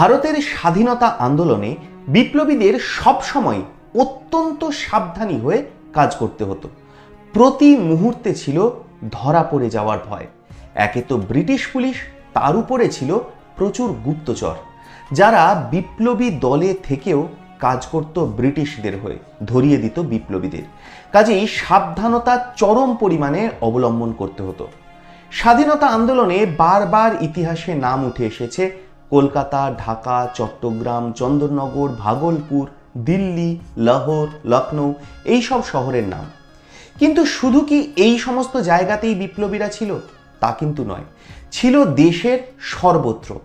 ভারতের স্বাধীনতা আন্দোলনে বিপ্লবীদের সবসময় অত্যন্ত সাবধানী হয়ে কাজ করতে হতো। প্রতি মুহূর্তে ছিল ধরা পড়ে যাওয়ার ভয়। একে তো ব্রিটিশ পুলিশ, তার উপরে ছিল প্রচুর গুপ্তচর, যারা বিপ্লবী দলে থেকেও কাজ করত ব্রিটিশদের হয়ে, ধরিয়ে দিত বিপ্লবীদের। কাজেই সাবধানতা চরম পরিমাণে অবলম্বন করতে হতো। স্বাধীনতা আন্দোলনে বারবার ইতিহাসে নাম উঠে এসেছে কলকাতা, ঢাকা, চট্টগ্রাম, চন্দননগর, ভাগলপুর, দিল্লি, লাহোর লখনৌ এই সব শহরের নাম। কিন্তু শুধু কি এই সমস্ত জায়গাতেই বিপ্লবীরা ছিল? তা কিন্তু নয়। ছিল দেশের সর্বত্র।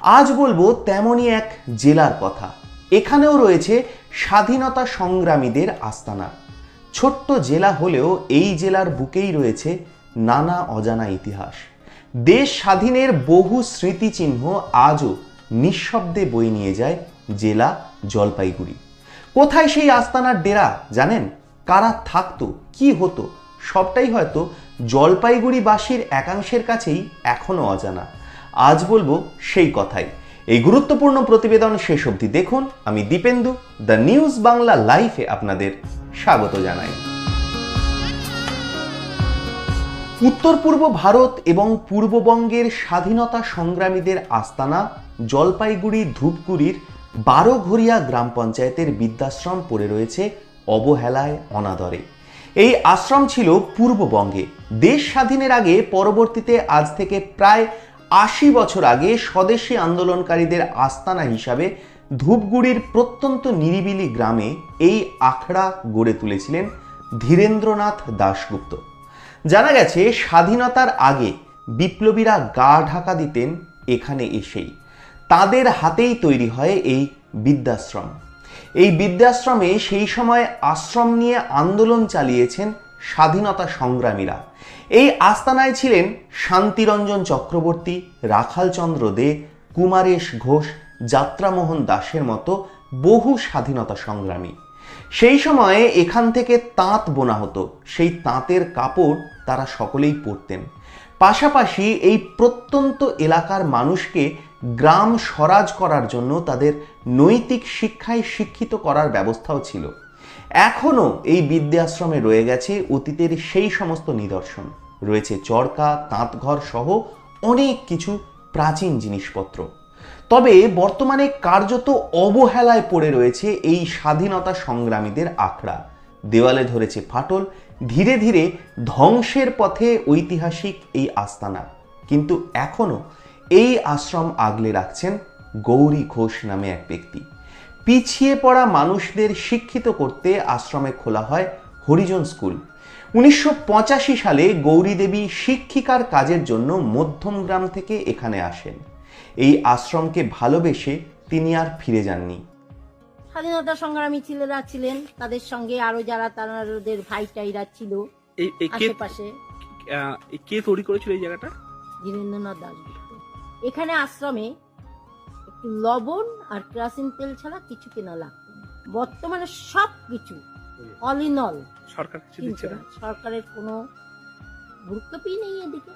আজ বলব তেমনই এক জেলার কথা। এখানেও রয়েছে স্বাধীনতা সংগ্রামীদের আস্তানা। ছোট্ট জেলা হলেও এই জেলার বুকেই রয়েছে নানা অজানা ইতিহাস। দেশ স্বাধীনের বহু স্মৃতিচিহ্ন আজও নিঃশব্দে বই নিয়ে যায় জেলা জলপাইগুড়ি। কোথায় সেই আস্তানার ডেরা, জানেন? কারা থাকতো, কি হতো, সবটাই হয়তো জলপাইগুড়িবাসীর একাংশের কাছেই এখনও অজানা। আজ বলব সেই কথাই। এই গুরুত্বপূর্ণ প্রতিবেদন শেষ অবধি দেখুন। আমি দীপেন্দু, দ্য নিউজ বাংলা লাইফে আপনাদের স্বাগত জানাই। উত্তর পূর্ব ভারত এবং পূর্ববঙ্গের স্বাধীনতা সংগ্রামীদের আস্তানা জলপাইগুড়ি ধূপগুড়ির বারোঘরিয়া গ্রাম পঞ্চায়েতের বৃদ্ধাশ্রম পড়ে রয়েছে অবহেলায় অনাদরে। এই আশ্রম ছিল পূর্ববঙ্গে। দেশ স্বাধীনের আগে, পরবর্তীতে আজ থেকে প্রায় আশি বছর আগে স্বদেশী আন্দোলনকারীদের আস্তানা হিসাবে ধূপগুড়ির প্রত্যন্ত নিরিবিলি গ্রামে এই আখড়া গড়ে তুলেছিলেন ধীরেন্দ্রনাথ দাশগুপ্ত। জানা গেছে, স্বাধীনতার আগে বিপ্লবীরা গা ঢাকা দিতেন এখানে এসেই। তাদের হাতেই তৈরি হয় এই বৃদ্ধাশ্রম। এই বৃদ্ধাশ্রমে সেই সময় আশ্রম নিয়ে আন্দোলন চালিয়েছেন স্বাধীনতা সংগ্রামীরা। এই আস্তানায় ছিলেন শান্তিরঞ্জন চক্রবর্তী, রাখালচন্দ্র দে, কুমারেশ ঘোষ, যাত্রামোহন দাসের মতো বহু স্বাধীনতা সংগ্রামী। সেই সময়ে এখান থেকে তাঁত বোনা হতো। সেই তাঁতের কাপড় তারা সকলেই পরতেন। পাশাপাশি এই প্রত্যন্ত এলাকার মানুষকে গ্রাম স্বরাজ করার জন্য তাদের নৈতিক শিক্ষায় শিক্ষিত করার ব্যবস্থাও ছিল। এখনও এই বিদ্যাশ্রমে রয়ে গেছে অতীতের সেই সমস্ত নিদর্শন। রয়েছে চরকা, তাঁতঘর সহ অনেক কিছু প্রাচীন জিনিসপত্র। তবে বর্তমানে কার্যত অবহেলায় পড়ে রয়েছে এই স্বাধীনতা সংগ্রামীদের আখড়া। দেওয়ালে ধরেছে ফাটল, ধীরে ধীরে ধ্বংসের পথে ঐতিহাসিক এই আস্তানা। কিন্তু এখনও এই আশ্রম আগলে রাখছেন গৌরী ঘোষ নামে এক ব্যক্তি। পিছিয়ে পড়া মানুষদের শিক্ষিত করতে আশ্রমে খোলা হয় হরিজন স্কুল। উনিশশো পঁচাশি সালে গৌরী দেবী শিক্ষিকার কাজের জন্য মধ্যমগ্রাম থেকে এখানে আসেন। এই আশ্রমকে ভালোবেসে তিনি আর ফিরে যাননি। স্বাধীনতা সংগ্রামী ছেলেরা ছিলেন তাদের সঙ্গে আরও যারা তাদের ভাই টাইরা ছিল আশেপাশে। কে তৈরি করেছিল এই জায়গাটা? দাসগুপ্ত এখানে আশ্রমে একটু লবণ আর কেরাসিন তেল ছাড়া কিছু কেনা লাগতো বর্তমানে সব কিছু অল ইন অল সরকার কিছু দিচ্ছে না। সরকারের কোনো গুরুত্বই নেই এদিকে।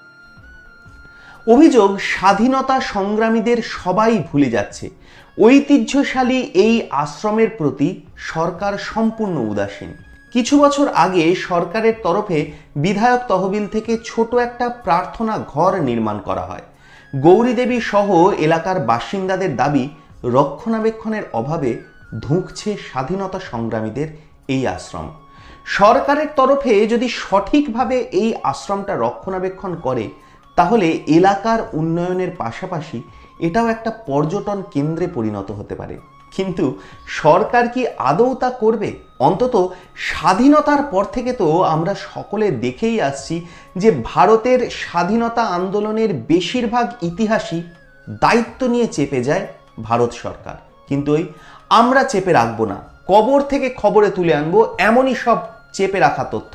অভিযোগ, স্বাধীনতা সংগ্রামীদের সবাই ভুলে যাচ্ছে। ঐতিহ্যশালী এই আশ্রমের প্রতি সরকার সম্পূর্ণ উদাসীন। কিছু বছর আগে সরকারের তরফে বিধায়ক তহবিল থেকে ছোট একটা প্রার্থনা ঘর নির্মাণ করা হয়। গৌরী দেবী সহ এলাকার বাসিন্দাদের দাবি, রক্ষণাবেক্ষণের অভাবে ধুঁকছে স্বাধীনতা সংগ্রামীদের এই আশ্রম। সরকারের তরফে যদি সঠিকভাবে এই আশ্রমটা রক্ষণাবেক্ষণ করে তাহলে এলাকার উন্নয়নের পাশাপাশি এটাও একটা পর্যটন কেন্দ্রে পরিণত হতে পারে। কিন্তু সরকার কি আদৌ তা করবে? অন্তত স্বাধীনতার পর থেকে তো আমরা সকলে দেখেই আসছি যে ভারতের স্বাধীনতা আন্দোলনের বেশিরভাগ ইতিহাসই দায়িত্ব নিয়ে চেপে যায় ভারত সরকার। কিন্তু ওই আমরা চেপে রাখব না, কবর থেকে খবরে তুলে আনব, এমনই সব চেপে রাখা তথ্য।